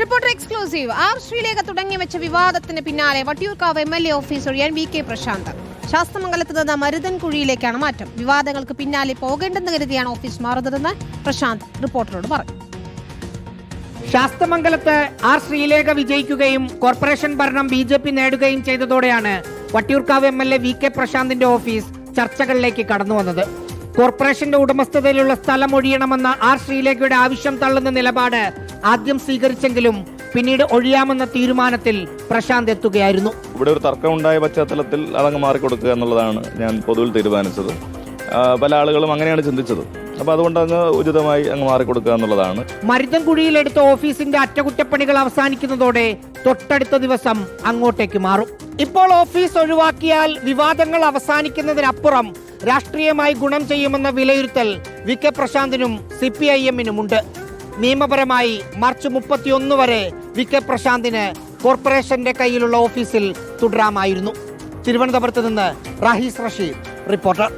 Reporter exclusive. R Sreelekha തുടങ്ങി വെച്ച വിവാദത്തിന് പിന്നാലെ Vattiyoorkavu M L A office ഒഴിയാൻ വി കെ പ്രശാന്ത്. ശാസ്തമംഗലത്ത് നിന്ന് മരുതൻ കുഴിയിലേക്കാണ് മാറ്റം. വിവാദങ്ങൾക്ക് പിന്നാലെ പോകേണ്ടെന്ന് കരുതിയാണ് ഓഫീസ് മാറുന്നതെന്ന് പ്രശാന്ത് റിപ്പോർട്ടറോട് പറഞ്ഞു. ശാസ്തമംഗലത്ത് ആർ ശ്രീലേഖ വിജയിക്കുകയും കോർപ്പറേഷൻ ഭരണം ബി ജെ പി നേടുകയും ചെയ്തതോടെയാണ് Vattiyoorkavu M L A V K പ്രശാന്തിന്റെ office ചർച്ചകളിലേക്ക് കടന്നു വന്നത്. കോർപ്പറേഷന്റെ ഉടമസ്ഥതയിലുള്ള സ്ഥലം ഒഴിയണമെന്ന ആർ ശ്രീലേഖയുടെ ആവശ്യം തള്ളുന്ന നിലപാട് ആദ്യം സ്വീകരിച്ചെങ്കിലും പിന്നീട് ഒഴിയാമെന്ന തീരുമാനത്തിൽ പ്രശാന്ത് എത്തുകയായിരുന്നു. ഇവിടെ ഒരു തർക്കം ഉണ്ടായ പശ്ചാത്തലത്തിൽ അതങ്ങ് മാറിക്കൊടുക്കുക എന്നുള്ളതാണ് ഞാൻ പൊതുവിൽ തീരുമാനിച്ചത്. പല ആളുകളും അങ്ങനെയാണ് ചിന്തിച്ചത്. അപ്പൊ അതുകൊണ്ട് അങ്ങ് ഉചിതമായി അങ്ങ് മാറിക്കൊടുക്കുക എന്നുള്ളതാണ്. മരുതൻകുഴിയിൽ എടുത്ത ഓഫീസിന്റെ അറ്റകുറ്റപ്പണികൾ അവസാനിക്കുന്നതോടെ തൊട്ടടുത്ത ദിവസം അങ്ങോട്ടേക്ക് മാറും. ഇപ്പോൾ ഓഫീസ് ഒഴിവാക്കിയാൽ വിവാദങ്ങൾ അവസാനിക്കുന്നതിനപ്പുറം രാഷ്ട്രീയമായി ഗുണം ചെയ്യുമെന്ന വിലയിരുത്തൽ വി കെ പ്രശാന്തിനും സി പി ഐ എമ്മിനുമുണ്ട്. നിയമപരമായി മാർച്ച് മുപ്പത്തിയൊന്ന് വരെ വി കെ പ്രശാന്തിന് കോർപ്പറേഷന്റെ കയ്യിലുള്ള ഓഫീസിൽ തുടരാമായിരുന്നു. തിരുവനന്തപുരത്ത് നിന്ന് റാഹിസ് റഷീദ് റിപ്പോർട്ടർ.